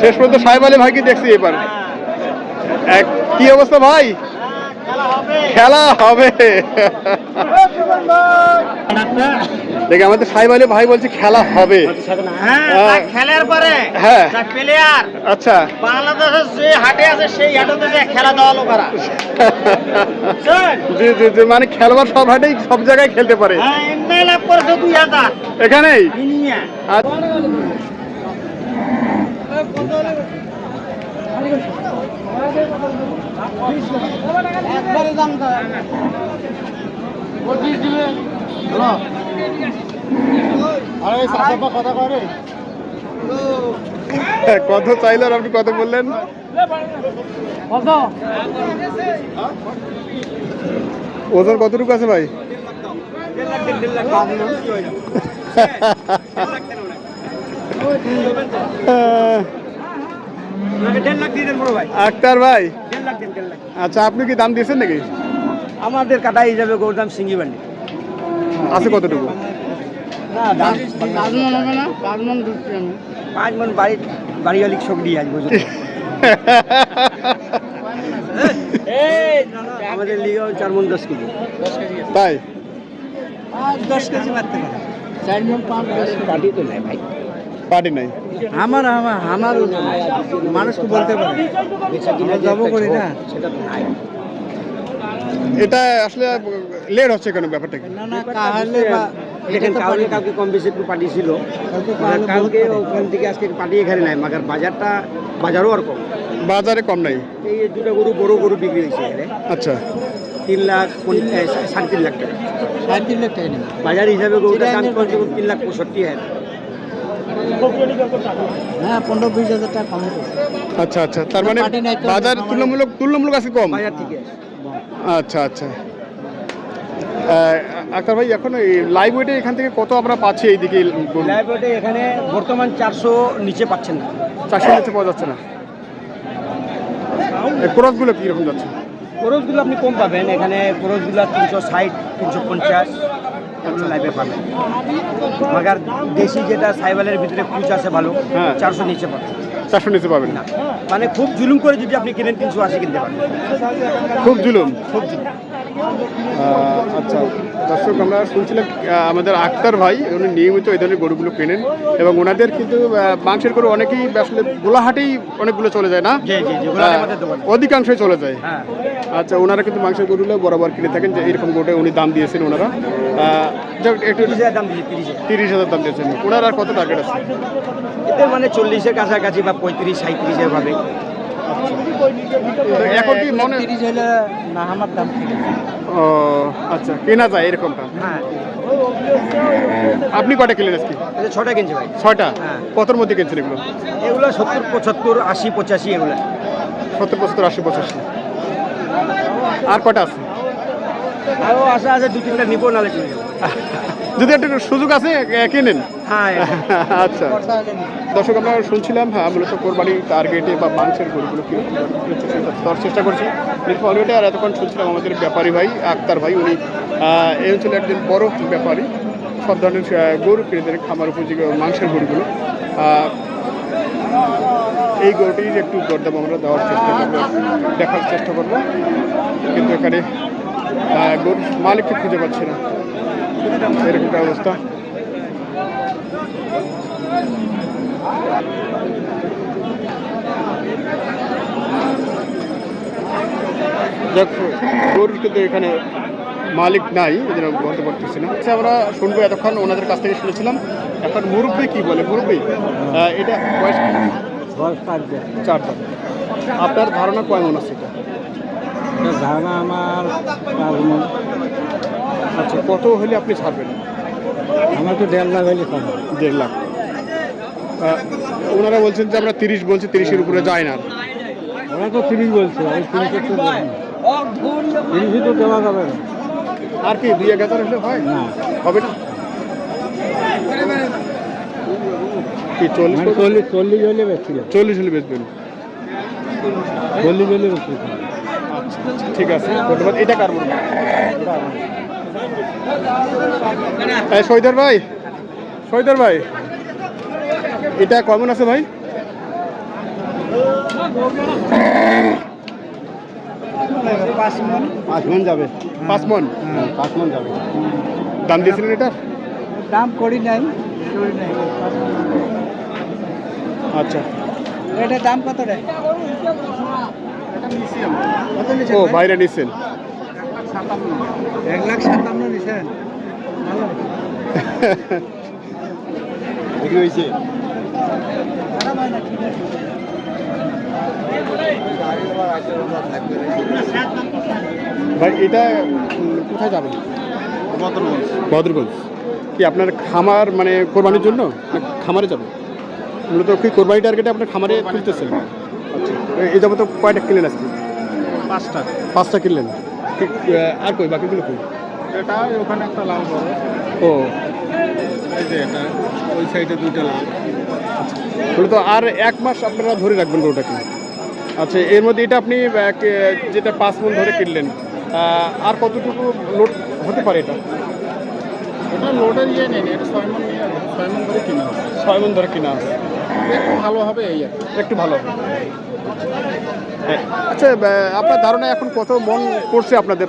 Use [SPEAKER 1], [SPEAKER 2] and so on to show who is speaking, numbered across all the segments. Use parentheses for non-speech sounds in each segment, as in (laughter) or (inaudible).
[SPEAKER 1] শেষ পর্যন্ত সাহেব আলী ভাইকে দেখছি এবার। এক কি অবস্থা ভাই? খেলা হবে। দেখে আমাদের সাহেব আলী ভাই বলছে খেলা হবে।
[SPEAKER 2] হ্যাঁ খেলার পরে।
[SPEAKER 1] হ্যাঁ।
[SPEAKER 2] প্লেয়ার
[SPEAKER 1] আচ্ছা।
[SPEAKER 2] বাংলাদেশের যে হাটে আছে সেই হাটে খেলা দেওয়া লোকেরা
[SPEAKER 1] জি জি জি মানে খেলোয়াড় সব হাটেই সব জায়গায় খেলতে পারে।
[SPEAKER 2] হ্যাঁ এমনি লাভ করেছে দুই হাজার।
[SPEAKER 1] এখানেই? আর
[SPEAKER 2] একবারে দাম
[SPEAKER 1] কত চাইলেন আপনি কত বললেন। ওজন কতটুকু আছে
[SPEAKER 2] দেড় লাখ ভাই (laughs)
[SPEAKER 1] আক্তার ভাই? আচ্ছা আপনি কি দাম দিয়েছেন নাকি?
[SPEAKER 2] আমাদের কাটা হিসাবে গৌরদাম সিঙ্গি বান্ডি
[SPEAKER 1] আছে কতটুকু?
[SPEAKER 2] না দাম পাঁচ মন বাড়ি বাড়িওয়ালি সব দিয়ে আসব আমাদের লিগাও চার মন দশ কেজি।
[SPEAKER 1] তাই?
[SPEAKER 2] দশ কেজি মারতে পারে। চার মন পাঁচ পার্টি তো নাই ভাই।
[SPEAKER 1] পার্টি নাই?
[SPEAKER 2] আমার আমার আমার মানুষকে বলতে পারে। আমরা যাব করি না? সেটা নাই
[SPEAKER 1] এটা আসলে লেট হচ্ছে কেন ব্যাপারটা
[SPEAKER 2] না না কাহালে বা দেখেন কাউকে কাউকে কম বেশি একটু পার্টি ছিল। ওখান থেকে আজকে পার্টি এখানে নাই মাগার বাজারটা বাজারও আর কম।
[SPEAKER 1] বাজারে কম নাই?
[SPEAKER 2] এই দুটো গরু বড় গরু বিক্রি হয়েছে
[SPEAKER 1] আচ্ছা।
[SPEAKER 2] তিন লাখ পঞ্চ- সাড়ে তিন লাখ টাকা। সাড়ে তিন লাখ টাকা বাজার হিসাবে কম তিন লাখ পঁয়ষট্টি হাজার। হ্যাঁ পনেরো বিশ হাজার টাকা কম
[SPEAKER 1] আচ্ছা আচ্ছা। তার মানে বাজার তুলনামূলক তুলনামূলক আছে কম? আচ্ছা আচ্ছা। আক্তার ভাই এখন এই লাইভ ওয়েটে এখান থেকে কত আমরা পাচ্ছি এইদিকে?
[SPEAKER 2] লাইব্রেরিতে এখানে বর্তমান চারশো নিচে পাচ্ছেন না।
[SPEAKER 1] চারশো নিচে পাওয়া যাচ্ছে না? ক্রসগুলো কীরকম যাচ্ছে?
[SPEAKER 2] খরচগুলো আপনি কম পাবেন। এখানে খরচগুলো তিনশো ষাট তিনশো পঞ্চাশ। লাইভে পাবেন। মাগার দেশি যেটা সাইবালের ভিতরে কুচ আছে ভালো
[SPEAKER 1] হ্যাঁ।
[SPEAKER 2] চারশো নিচে পাবেন।
[SPEAKER 1] চারশো নিচে পাবেন।
[SPEAKER 2] না মানে খুব জুলুম করে যদি আপনি কিনেন তিনশো আশি কিনতে পারেন।
[SPEAKER 1] খুব জুলুম।
[SPEAKER 2] খুব জুলুম।
[SPEAKER 1] আচ্ছা দর্শক আমরা শুনছিলাম আমাদের আক্তার ভাই উনি নিয়মিত এই ধরনের গরুগুলো কেনেন এবং ওনাদের কিন্তু মাংসের গরু অনেকেই আসলে গোলাহাটেই অনেকগুলো চলে যায় না? অধিকাংশই চলে যায়।
[SPEAKER 2] হ্যাঁ।
[SPEAKER 1] আচ্ছা ওনারা কিন্তু মাংসের গরুগুলো বরাবর কিনে থাকেন যে এরকম গরুটা উনি দাম দিয়েছেন ওনারা। একটু
[SPEAKER 2] তিরিশ হাজার দাম
[SPEAKER 1] দিয়েছেন। ওনার আর কত টার্গেট আছে?
[SPEAKER 2] মানে চল্লিশের কাছাকাছি বা পঁয়ত্রিশ সাঁত্রিশ এভাবে
[SPEAKER 1] তো এখন কি মনে
[SPEAKER 2] তিরিশ হলে না আমার দাম
[SPEAKER 1] ও আচ্ছা কেনা যায় এরকমটা?
[SPEAKER 2] হ্যাঁ।
[SPEAKER 1] আপনি কটা কিনলেন আজকে?
[SPEAKER 2] ছটা কিনছে ভাই।
[SPEAKER 1] ছয়টা?
[SPEAKER 2] হ্যাঁ।
[SPEAKER 1] কতর মধ্যে কিনছেন এগুলো?
[SPEAKER 2] এগুলো সত্তর পঁচাত্তর আশি পঁচাশি এগুলো।
[SPEAKER 1] সত্তর পঁচাত্তর আশি পঁচাশি। আর কটা আছে?
[SPEAKER 2] আরও আশা আছে দু তিনটা নিবো নালে চলে যাব।
[SPEAKER 1] যদি একটু সুযোগ আছে কিনেন।
[SPEAKER 2] হ্যাঁ।
[SPEAKER 1] আচ্ছা। দর্শক, আমরা শুনছিলাম হ্যাঁ মূলত কোরবানি টার্গেটে বা মাংসের গরুগুলো কি দেওয়ার চেষ্টা করছি। এরপর অলরেডি আর এতক্ষণ শুনছিলাম আমাদের ব্যাপারী ভাই, আক্তার ভাই, উনি এই অঞ্চলে একজন বড় ব্যাপারী। সব ধরনের গরু কিনে খামার উপযোগী মাংসের গরুগুলো। এই গরুটির একটু দরদাম আমরা দেওয়ার চেষ্টা করব, দেখার চেষ্টা করব। কিন্তু এখানে গরুর মালিককে খুঁজে পাচ্ছি না। এরকম একটা অবস্থা। গরুর কিন্তু এখানে মালিক নাই বলতে পারতেছি না। আচ্ছা আমরা শুনব এতক্ষণ ওনাদের কাছ থেকে শুনেছিলাম। এখন মুরব্বী কি বলে? মুরব্বী? এটা বয়স? চার আপনার ধারণা কয় মন আছে এটা?
[SPEAKER 2] ধারণা আমার
[SPEAKER 1] আচ্ছা কত হলে আপনি ছাড়বেন?
[SPEAKER 2] আমার তো দেড় লাখ হলে কম
[SPEAKER 1] দেড় লাখ। ওনারা বলছেন যে আমরা তিরিশ বলছি তিরিশের উপরে যায় না।
[SPEAKER 2] ওরা তো তিরিশ বলছে আমি তিরিশে তো দেওয়া যাবে না।
[SPEAKER 1] আর কি দুই এক হাজার হলে হয়?
[SPEAKER 2] না।
[SPEAKER 1] হবে না? কি চল্লিশ
[SPEAKER 2] মানে চল্লিশ চল্লিশ হলে বেশি
[SPEAKER 1] চল্লিশ হলে বেচবেন
[SPEAKER 2] চল্লিশ হলে বেশি
[SPEAKER 1] ঠিক আছে ধন্যবাদ। এটা কার বলব সৈদার ভাই? সৈদার ভাই? এটা কেমন আছে ভাই?
[SPEAKER 2] পাঁচ মন
[SPEAKER 3] পাঁচ মন যাবে।
[SPEAKER 1] পাঁচ মন?
[SPEAKER 3] হ্যাঁ পাঁচ মন যাবে।
[SPEAKER 1] দাম দিয়েছিলেন এটার?
[SPEAKER 2] দাম করি নাই
[SPEAKER 1] আচ্ছা।
[SPEAKER 2] এটার দাম কত রে?
[SPEAKER 1] ও? বাইরে নিচ্ছেন
[SPEAKER 2] এক লাখ সাতান্ন ভালো।
[SPEAKER 3] হয়েছে
[SPEAKER 1] ভাই এটা কোথায় যাবেন?
[SPEAKER 3] বদরগঞ্জ।
[SPEAKER 1] কি আপনার খামার মানে কোরবানির জন্য? খামারে যাবেন? মূলত কি কোরবানি টার্গেটে আপনার খামারে তুলতেছেন? আচ্ছা এই যাব তো কয়টা কিনলেন আজকে?
[SPEAKER 3] পাঁচটা।
[SPEAKER 1] পাঁচটা কিনলেন? আর কই বাকিগুলো কই?
[SPEAKER 3] এটা ওখানে একটা লাল বড়।
[SPEAKER 1] ও।
[SPEAKER 3] এই যে এটা ওই সাইডে দুইটা লাল
[SPEAKER 1] মূলত আর এক মাস আপনারা ধরে রাখবেন গরুটাকে আচ্ছা এর মধ্যে এটা আপনি যেটা পাঁচ মন ধরে কিনলেন আর কতটুকু লোড হতে পারে এটা?
[SPEAKER 3] এটা লোডের ইয়ে নেই এটা ছয় মন ছয় মন করে কিনে
[SPEAKER 1] ছয় মন ধরে কিনা
[SPEAKER 3] একটু ভালো হবে এই
[SPEAKER 1] একটু ভালো হবে। হ্যাঁ। আচ্ছা আপনার ধারণা এখন কত মন করছে আপনাদের?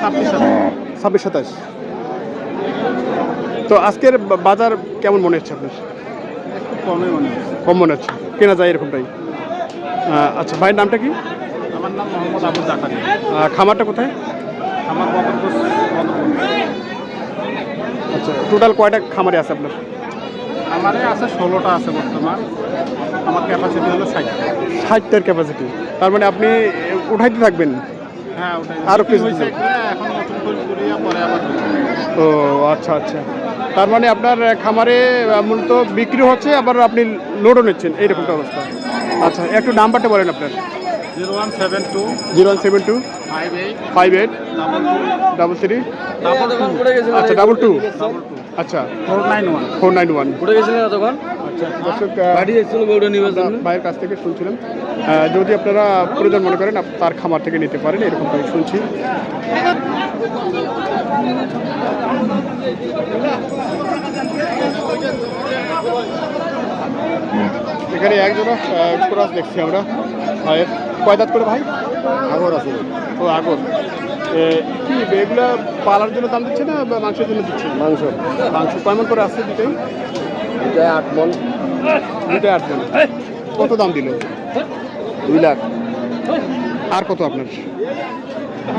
[SPEAKER 3] ছাব্বিশ
[SPEAKER 1] ছাব্বিশ সাতাশ। তো আজকের বাজার কেমন মনে হচ্ছে আপনার?
[SPEAKER 3] মনে হচ্ছে।
[SPEAKER 1] কম মনে হচ্ছে। কেনা যায় এরকমটাই। আচ্ছা ভাইয়ের নামটা কি?
[SPEAKER 3] আমার নাম মোহাম্মদ আবু জাকারি
[SPEAKER 1] খামারটা কোথায়?
[SPEAKER 3] বদরগঞ্জ
[SPEAKER 1] আচ্ছা টোটাল কয়টা খামারে আছে আপনার?
[SPEAKER 3] আমারে আছে ষোলোটা আছে বর্তমান। আমার ক্যাপাসিটি হলো ষাট।
[SPEAKER 1] ষাটটার ক্যাপাসিটি তার মানে আপনি উঠাইতে থাকবেন?
[SPEAKER 3] হ্যাঁ ওটাই আরও
[SPEAKER 1] কিছু
[SPEAKER 3] এখন নতুন করে পরে আবার
[SPEAKER 1] ও আচ্ছা আচ্ছা। তার মানে আপনার খামারে মূলত বিক্রি হচ্ছে আবার আপনি লোডও নিচ্ছেন এইরকমটা অবস্থা। আচ্ছা একটু নাম্বারটা বলেন আপনার।
[SPEAKER 3] Zero one seven two
[SPEAKER 1] zero one seven two
[SPEAKER 3] five eight
[SPEAKER 1] five eight
[SPEAKER 3] double
[SPEAKER 1] three আচ্ছা ডাবল টু।
[SPEAKER 3] Double two.
[SPEAKER 1] আচ্ছা।
[SPEAKER 3] Four nine one.
[SPEAKER 1] Four nine one.
[SPEAKER 2] তখন
[SPEAKER 1] আচ্ছা দর্শক ভাইয়ের কাছ থেকে শুনছিলাম। যদি আপনারা প্রয়োজন মনে করেন তার খামার থেকে নিতে পারেন এরকমটাই শুনছি। এখানে একজোড়া ক্রস দেখছি আমরা। ভাইয়ের কয় দাঁত করে ভাই?
[SPEAKER 3] আগর আছে।
[SPEAKER 1] ও আগর। কি এগুলা পালার জন্য দাম দিচ্ছে না বা মাংসের জন্য দিচ্ছে?
[SPEAKER 3] মাংস।
[SPEAKER 1] মাংস। কয় মন করে আসছে দুটোই?
[SPEAKER 3] এটা আট মন।
[SPEAKER 1] দুটোই আট মন। কত দাম দিল?
[SPEAKER 3] দুই লাখ।
[SPEAKER 1] আর কত আপনার?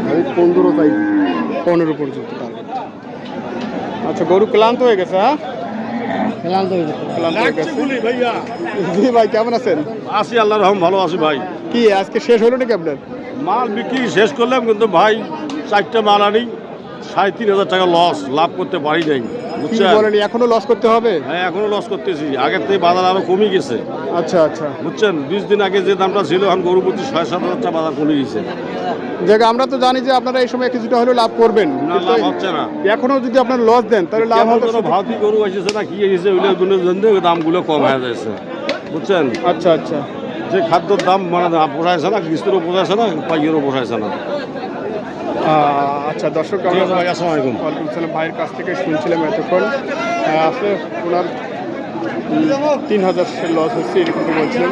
[SPEAKER 3] আমি পনেরো চাই।
[SPEAKER 1] পনেরো পর্যন্ত টার্গেট আচ্ছা গরু ক্লান্ত হয়ে গেছে হ্যাঁ?
[SPEAKER 3] ক্লান্ত হয়ে
[SPEAKER 1] ক্লান্ত হয়ে গেছে।
[SPEAKER 3] ভাইয়া।
[SPEAKER 1] জি ভাই কেমন আছেন?
[SPEAKER 4] আছি আল্লাহ রহম ভালো আছি ভাই।
[SPEAKER 1] কি আজকে শেষ হলো নাকি আপনার?
[SPEAKER 4] মাল বিক্রি শেষ করলাম কিন্তু ভাই চারটে মাল আনি। সাড়ে তিন হাজার টাকা লস লাভ করতে পারি নাই বুঝছেন?
[SPEAKER 1] বলেন এখনও লস করতে হবে?
[SPEAKER 4] হ্যাঁ এখনও লস করতেছি। আগের থেকে বাজার আরও কমে গেছে।
[SPEAKER 1] আচ্ছা আচ্ছা।
[SPEAKER 4] বুঝছেন? বিশ দিন আগে যে দামটা ছিল এখন গরু প্রতি ছয় সাত হাজার টাকা বাজার কমে গেছে।
[SPEAKER 1] জায়গা আমরা তো জানি যে আপনারা এই সময় কিছুটা হলেও লাভ করবেন। এখনও যদি আপনার লস দেন তাহলে লাভ হবে
[SPEAKER 4] কোনো গরু এসেছে না কি এসেছে ওইগুলো গুলো জন্য দামগুলো কম হয়ে যাচ্ছে। বুঝছেন?
[SPEAKER 1] আচ্ছা আচ্ছা।
[SPEAKER 4] যে খাদ্যর দাম মানে পোষাইছে না কিস্তিরও পোষাইছে না পাইয়েরও পোষাইছে না।
[SPEAKER 1] আচ্ছা দর্শক
[SPEAKER 4] ঠিক
[SPEAKER 1] আমরা
[SPEAKER 4] আছে ভাই আসসালামু আলাইকুম।
[SPEAKER 1] ওয়ালাইকুম আসসালাম ভাইয়ের কাছ থেকে শুনছিলাম এতক্ষণ। আসলে ওনার তিন হাজার লস হচ্ছে এরকম তো বলছিলেন?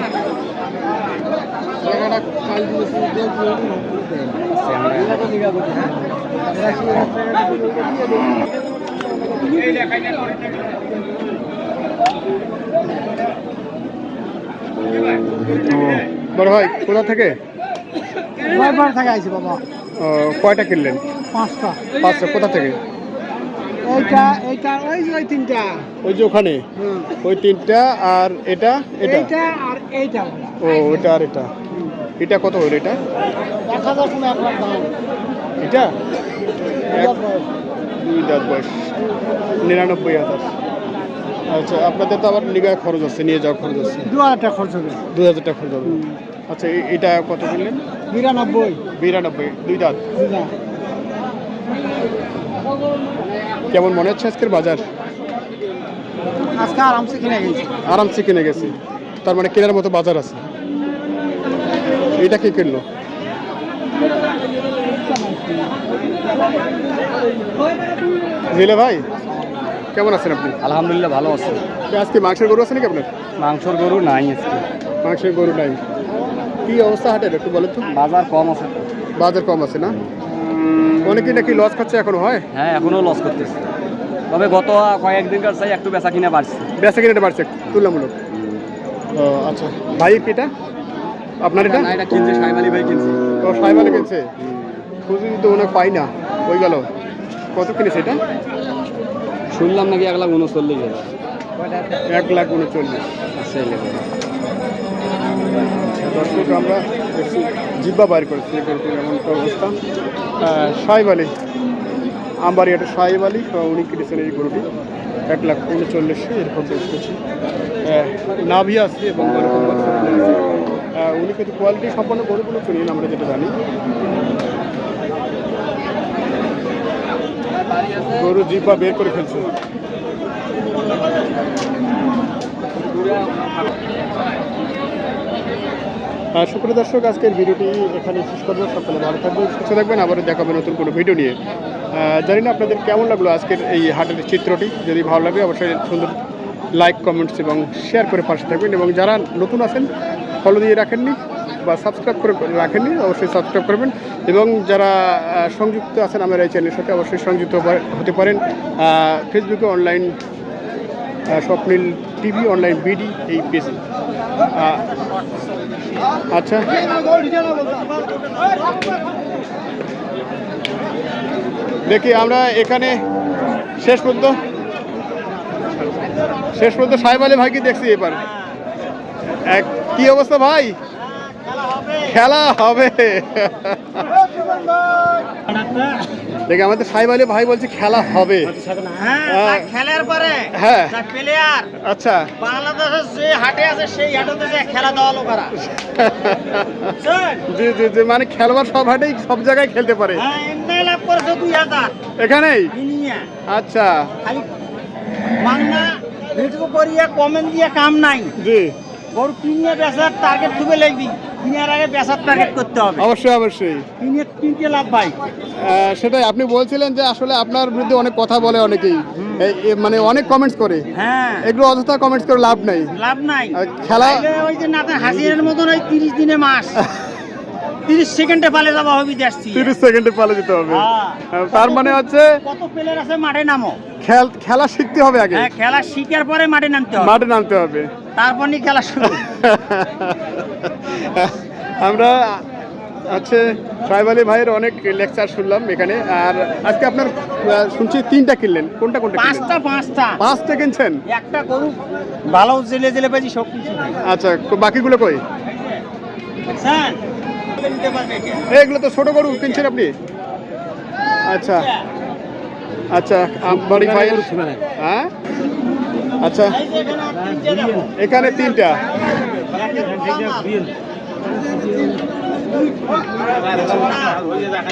[SPEAKER 1] বড় ভাই কোথা থেকে?
[SPEAKER 2] কয়বার থেকে আইছি বাবা।
[SPEAKER 1] ও, কয়টা কিনলেন?
[SPEAKER 2] পাঁচটা।
[SPEAKER 1] পাঁচটা কোথা থেকে?
[SPEAKER 2] এইটা এইটা ওই যে ওই তিনটা।
[SPEAKER 1] ওই যে ওখানে? ওই তিনটা আর এটা এটা?
[SPEAKER 2] এইটা আর এইটা।
[SPEAKER 1] ও ওটা আর এটা। এটা কত হলো এটা?
[SPEAKER 2] এক হাজার কোনো এক লাখ দাম।
[SPEAKER 1] এটা? এক- দুই দাঁত বয়স। নিরানব্বই হাজার। আচ্ছা আপনাদের তো আবার নিগায় খরচ আছে নিয়ে যাওয়া খরচ আছে।
[SPEAKER 2] দু হাজার টাকা খরচ হবে।
[SPEAKER 1] দু হাজার টাকা খরচ হবে। আচ্ছা এটা কত কিনলেন
[SPEAKER 2] বিরানব্বই।
[SPEAKER 1] বিরানব্বই দুই দাঁত।
[SPEAKER 2] না
[SPEAKER 1] কেমন মনে হচ্ছে আজকের বাজার?
[SPEAKER 2] আজকে আরামসে কিনে গেছি।
[SPEAKER 1] আরামসে কিনে গেছে। তার মানে কেনার মতো বাজার আছে। এটা কে কিনলো? জিলে ভাই কেমন আছেন আপনি?
[SPEAKER 2] আলহামদুলিল্লাহ ভালো আছে।
[SPEAKER 1] আজকে মাংসের গরু আছে নাকি আপনার?
[SPEAKER 2] মাংসর গরু নাই আজকে।
[SPEAKER 1] মাংসের গরু নাই। কি অবস্থা হাটের একটু বলেন তো।
[SPEAKER 2] বাজার কম আছে।
[SPEAKER 1] বাজার কম আছে না? অনেকে নাকি লস খাচ্ছে এখন হয়?
[SPEAKER 2] হ্যাঁ এখনও লস করতেছে। তবে গত কয়েকদিনকার চাই একটু বেচা কিনা বাড়ছে।
[SPEAKER 1] বেচা কিনে বাড়ছে তুলনামূলক। ও আচ্ছা। ভাই এটা? আপনার এটা?
[SPEAKER 2] এটা কিনছে আলী ভাই কিনছে।
[SPEAKER 1] ও সাহেবালে কিনছে? খুঁজে তো ওনাকে পাই না ওই গেল। কত কিনেছে এটা?
[SPEAKER 2] শুনলাম নাকি এক লাখ উনচল্লিশ হাজার।
[SPEAKER 1] এক লাখ উনচল্লিশ। দর্শক, আমরা দেখছি জিব্বা বাইর করেছি গরুটির এমন একটা অবস্থা। সাহেব আলী আমবাড়ি একটা সাহেব আলী উনি কিনেছেন এই গরুটি, এক লাখ উনচল্লিশে, এরকম দেখতেছি নাভি আছে, এবং উনি কিন্তু কোয়ালিটি সম্পন্ন গরুগুলো কিনেন আমরা যেটা জানি। গরু জিব্বা বের করে ফেলছে। সুপ্রিয় দর্শক, আজকের ভিডিওটি এখানে শেষ করব। সকলে ভালো থাকবেন, সুস্থ থাকবেন। আবারও দেখাবে নতুন কোনো ভিডিও নিয়ে। জানি না আপনাদের কেমন লাগল আজকের এই হাটের চিত্রটি। যদি ভালো লাগে, অবশ্যই সুন্দর লাইক কমেন্টস এবং শেয়ার করে পাশে থাকবেন। এবং যারা নতুন আছেন ফলো দিয়ে রাখেননি বা সাবস্ক্রাইব করে রাখেননি, অবশ্যই সাবস্ক্রাইব করবেন। এবং যারা সংযুক্ত আছেন আমার এই চ্যানেলের সাথে, অবশ্যই সংযুক্ত হতে পারেন। ফেসবুকে online Swapnil TV online BD এই পেজ আচ্ছা। দেখি আমরা এখানে শেষ পর্যন্ত শেষ পর্যন্ত সাহেব আলী ভাইকে দেখছি এবার। এক, কি অবস্থা ভাই? খেলা হবে। দেখি আমাদের সাহেব আলী ভাই বলছে খেলা হবে।
[SPEAKER 5] হ্যাঁ
[SPEAKER 1] হ্যাঁ।
[SPEAKER 5] খেলার পরে
[SPEAKER 1] হ্যাঁ।
[SPEAKER 5] প্লেয়ার
[SPEAKER 1] আচ্ছা।
[SPEAKER 5] বাংলাদেশের যে হাটে আছে সেই হাটেতে যে খেলা দেওয়া লোকেরা (laughs)
[SPEAKER 1] জি জি জি মানে খেলোয়াড় সব হাটেই সব জায়গায় খেলতে পারে।
[SPEAKER 5] হ্যাঁ লাভ করেছে দুই হাজার।
[SPEAKER 1] এখানেই? আচ্ছা।
[SPEAKER 5] খালি মাংনা ভিডিও করিয়া কমেন্ট দিয়ে কাম নাই।
[SPEAKER 1] জি।
[SPEAKER 5] গরু কিনিয়ে বেচার টার্গেট খুবই লাগবি। কিনার আগে বেচার টার্গেট করতে হবে।
[SPEAKER 1] অবশ্যই অবশ্যই।
[SPEAKER 5] কিনে কিনতে লাভ ভাই।
[SPEAKER 1] সেটাই আপনি বলছিলেন যে আসলে আপনার বিরুদ্ধে অনেক কথা বলে অনেকেই। মানে অনেক কমেন্টস করে।
[SPEAKER 5] হ্যাঁ।
[SPEAKER 1] এগুলো অযথা কমেন্টস করে লাভ নাই।
[SPEAKER 5] লাভ নাই।
[SPEAKER 1] খেলা-
[SPEAKER 5] ওই যে নাতে হাসিরের মতন ওই তিরিশ দিনে মাস। (laughs) তিরিশ সেকেন্ডে পালে যাওয়া হবে দেশ
[SPEAKER 1] তিরিশ সেকেন্ডে পালে যেতে হবে।
[SPEAKER 5] হ্যাঁ।
[SPEAKER 1] তার মানে হচ্ছে
[SPEAKER 5] কত প্লেয়ার আছে মাঠে নামো?
[SPEAKER 1] খেল খেলা শিখতে হবে আগে।
[SPEAKER 5] হ্যাঁ খেলা শিখার পরে মাঠে নামতে হবে।
[SPEAKER 1] মাঠে নামতে হবে।
[SPEAKER 5] তারপর নিয়ে খেলা শুরু। (laughs)
[SPEAKER 1] আমরা আছে সাহেব আলী ভাইয়ের অনেক লেকচার শুনলাম এখানে। আর আজকে আপনার শুনছি তিনটা কিনলেন। কোনটা কোনটা
[SPEAKER 5] পাঁচটা পাঁচটা।
[SPEAKER 1] পাঁচটা কিনছেন?
[SPEAKER 5] একটা গরু ভালো জেলে জেলে পেয়েছি সব কিছু
[SPEAKER 1] আচ্ছা বাকিগুলো কই? এগুলো তো ছোট গরু কিনছেন আপনি? আচ্ছা। আচ্ছা বাড়ি ভাইয়ের হ্যাঁ? আচ্ছা।
[SPEAKER 5] এখানে তিনটা।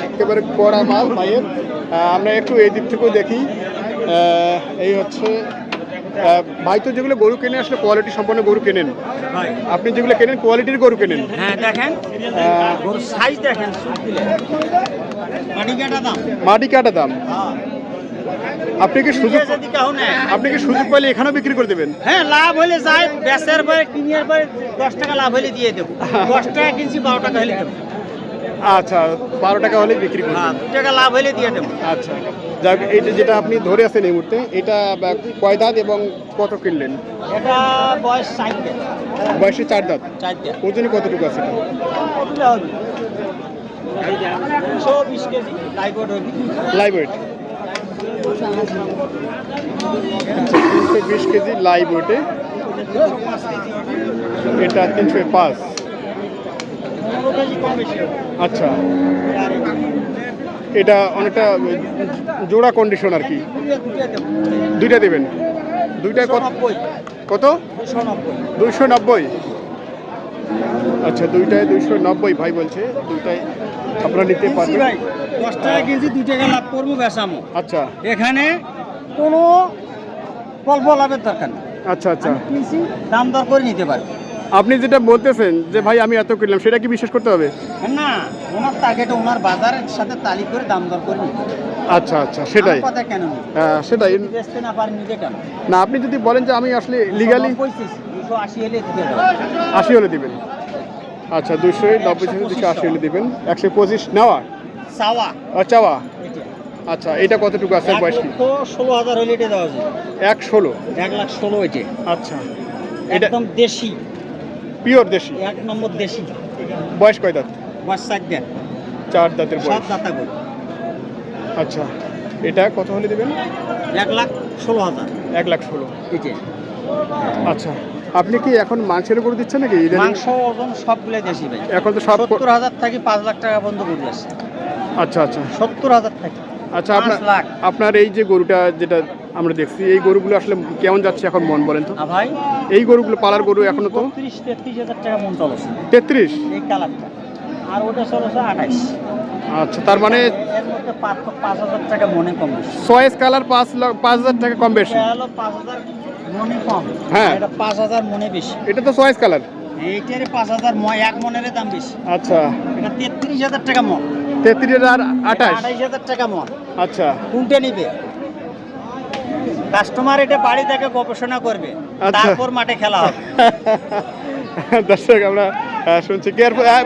[SPEAKER 1] একেবারে কড়া মাল ভাইয়ের আমরা একটু এই দিক থেকেও দেখি। এই হচ্ছে ভাই তো যেগুলো গরু কেনে আসলে কোয়ালিটি সম্পন্ন গরু কেনেন? আপনি যেগুলো কেনেন কোয়ালিটির গরু কেনেন?
[SPEAKER 5] হ্যাঁ দেখেন। সাইজ দেখেন। মাটি কাটা দাম।
[SPEAKER 1] মাটি কাটা দাম। আপনি কি সুযোগ আপনি কি সুযোগ পাইলে এখানেও বিক্রি করে দেবেন?
[SPEAKER 5] হ্যাঁ লাভ হলে যায় বেচার পরে কিনিয়ার পরে দশ টাকা লাভ হলে দিয়ে দেবো। (laughs) দশ টাকা কিনছি বারো টাকা হলে দেবো।
[SPEAKER 1] আচ্ছা বারো টাকা হলে বিক্রি করবেন
[SPEAKER 5] হ্যাঁ টাকা লাভ হলে দিয়ে দেবো।
[SPEAKER 1] আচ্ছা যাক এইটা যেটা আপনি ধরে আছেন এই মুহূর্তে এটা কয় দাঁত এবং কত কিনলেন?
[SPEAKER 5] এটা বয়স চারটে
[SPEAKER 1] বয়সে চার দাঁত।
[SPEAKER 5] চারটে
[SPEAKER 1] ওজনে কতটুকু আছে লাইভ ওয়েট তিনশো বিশ কেজি লাইভ ওয়েটে এটা তিনশো পাঁচ। আচ্ছা। এটা অনেকটা জোড়া কন্ডিশন আর কি। দুইটা দেবেন। দুইটা কত? কত
[SPEAKER 5] দুশো নব্বই
[SPEAKER 1] দুইশো নব্বই। আচ্ছা দুইটায় দুইশো নব্বই ভাই বলছে দুইটায় আপনারা নিতে পারবেন?
[SPEAKER 5] ভাই দশ টাকা কেজি দুই টাকা লাভ করব বেসামো
[SPEAKER 1] আচ্ছা।
[SPEAKER 5] এখানে কোনো গল্প লাভের দরকার নেই।
[SPEAKER 1] আচ্ছা আচ্ছা।
[SPEAKER 5] কিনছি দাম দর করে নিতে পারব।
[SPEAKER 1] আপনি যেটা বলতেছেন যে ভাই আমি এত কিনলাম সেটা কি বিশ্বাস করতে হবে?
[SPEAKER 5] না ওনার টার্গেটে ওনার বাজারের সাথে তালি করে দাম দর করে নিতে হবে।
[SPEAKER 1] আচ্ছা আচ্ছা সেটাই।
[SPEAKER 5] কথা কেন?
[SPEAKER 1] হ্যাঁ, সেটাই।
[SPEAKER 5] না
[SPEAKER 1] আপনি যদি বলেন যে আমি আসলে লিগালি
[SPEAKER 5] আশি হলে
[SPEAKER 1] দিবেন। আচ্ছা দুশো নব্বই থেকে দুশো আশি হলে দিবেন। একশো পঁচিশ নেওয়া?
[SPEAKER 5] চাওয়া।
[SPEAKER 1] চাওয়া? আচ্ছা এটা কতটুকু আছে? বয়স কি?
[SPEAKER 5] ষোলো হাজার হলে এটা দেওয়া যায়।
[SPEAKER 1] এক ষোলো?
[SPEAKER 5] এক লাখ ষোলো এটা
[SPEAKER 1] আচ্ছা। এটা
[SPEAKER 5] একদম দেশি।
[SPEAKER 1] পিওর দেশি?
[SPEAKER 5] এক নম্বর দেশি।
[SPEAKER 1] বয়স কয় দাঁত?
[SPEAKER 5] বাচ্চা দেন
[SPEAKER 1] চার দাঁতের বয়স।
[SPEAKER 5] দাতা গরু
[SPEAKER 1] আচ্ছা এটা কত হলে দিবেন?
[SPEAKER 5] এক লাখ ষোলো হাজার।
[SPEAKER 1] এক লাখ ষোলো।
[SPEAKER 5] এটা
[SPEAKER 1] আচ্ছা। আপনি কি এখন মাংসের উপর দিচ্ছেন নাকি?
[SPEAKER 5] মাংস ওজন সবগুলো দেশি ভাই।
[SPEAKER 1] এখন তো সব
[SPEAKER 5] সত্তর হাজার থেকে পাঁচ লাখ টাকা পর্যন্ত গরু আছে।
[SPEAKER 1] আচ্ছা আচ্ছা।
[SPEAKER 5] সত্তর হাজার থেকে।
[SPEAKER 1] আচ্ছা আপনার আপনার এই যে গরুটা যেটা আমরা দেখছি এই গরুগুলো আসলে কেমন যাচ্ছে এখন মন বলেন তো?
[SPEAKER 5] ভাই?
[SPEAKER 1] এই গরুগুলো পালার গরু এখনও তো?
[SPEAKER 5] বত্রিশ তেত্রিশ হাজার টাকা মন চলেছে।
[SPEAKER 1] তেত্রিশ?
[SPEAKER 5] এই কালারটা। আর ওটা চলেছে আঠাইশ।
[SPEAKER 1] আচ্ছা তার মানে
[SPEAKER 5] পাঁচ হাজার টাকা মনে কম
[SPEAKER 1] চয়েস কালার পাঁচ লাখ পাঁচ হাজার টাকা কম বেশি।
[SPEAKER 5] পাঁচ হাজার মনে কম।
[SPEAKER 1] হ্যাঁ।
[SPEAKER 5] এটা পাঁচ হাজার মনে বেশি।
[SPEAKER 1] এটা তো চয়েস কালার
[SPEAKER 5] এইটারে পাঁচ হাজার ম- এক মনের দাম বেশি।
[SPEAKER 1] আচ্ছা।
[SPEAKER 5] এটা তেত্রিশ হাজার টাকা মন।
[SPEAKER 1] তেত্রিশ আর আঠাশ।
[SPEAKER 5] আঠাইশ হাজার টাকা মন।
[SPEAKER 1] আচ্ছা।
[SPEAKER 5] কোনটা নিবে? কাস্টমার এটা বাড়ি থেকে গবেষণা করবে।
[SPEAKER 1] আচ্ছা।
[SPEAKER 5] তারপর মাঠে খেলা হবে। (laughs)
[SPEAKER 1] দর্শক আমরা শুনছি।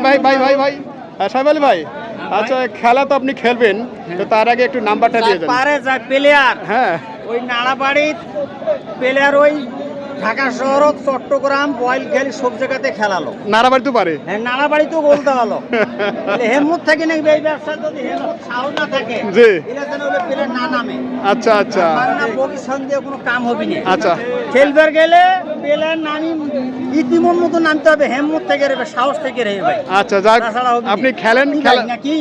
[SPEAKER 1] ভাই ভাই ভাই ভাই। সাহেব আলী ভাই আচ্ছা খেলা তো আপনি খেলবেন তো তার আগে একটু নাম্বারটা দিয়ে
[SPEAKER 5] যা
[SPEAKER 1] দেন।
[SPEAKER 5] পারে যা প্লেয়ার
[SPEAKER 1] হ্যাঁ।
[SPEAKER 5] ওই নাড়াবাড়ির প্লেয়ার ওই ঢাকা শহর চট্টগ্রাম বয়েল খেলি সব জায়গাতে খেলালো।
[SPEAKER 1] নাড়াবাড়ি তো পারে।
[SPEAKER 5] হ্যাঁ নাড়াবাড়ি তো বলতে হলো হেমত থাকে নাকি এই ব্যবসা যদি হেমত সাহস না থাকে
[SPEAKER 1] জি।
[SPEAKER 5] এরা যেন প্লেয়ার না নামে।
[SPEAKER 1] আচ্ছা আচ্ছা।
[SPEAKER 5] কারণ পজিশন দিয়ে কোনো কাম হবে না।
[SPEAKER 1] আচ্ছা।
[SPEAKER 5] খেলবার গেলে প্লেয়ার নামি ইতিমন মতো নামতে হবে। হেমত থেকে রে ভাই, সাহস থেকে রে ভাই।
[SPEAKER 1] আচ্ছা যাক
[SPEAKER 5] না।
[SPEAKER 1] আপনি খেলেন খেলা
[SPEAKER 5] নাকি?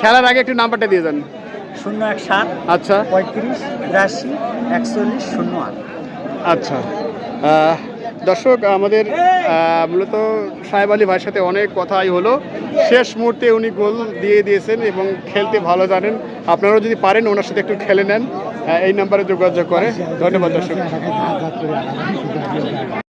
[SPEAKER 1] খেলার আগে একটু নাম্বারটা দিয়ে দেন।
[SPEAKER 5] শূন্য এক সাত
[SPEAKER 1] আচ্ছা।
[SPEAKER 5] পঁয়ত্রিশ বিরাশি একচল্লিশ শূন্য আট।
[SPEAKER 1] আচ্ছা। দর্শক আমাদের মূলত সাহেব আলী ভাইয়ের সাথে অনেক কথাই হলো। শেষ মুহূর্তে উনি গোল দিয়ে দিয়েছেন এবং খেলতে ভালো জানেন। আপনারাও যদি পারেন ওনার সাথে একটু খেলে নেন। এই নাম্বারে যোগাযোগ করে। ধন্যবাদ দর্শক।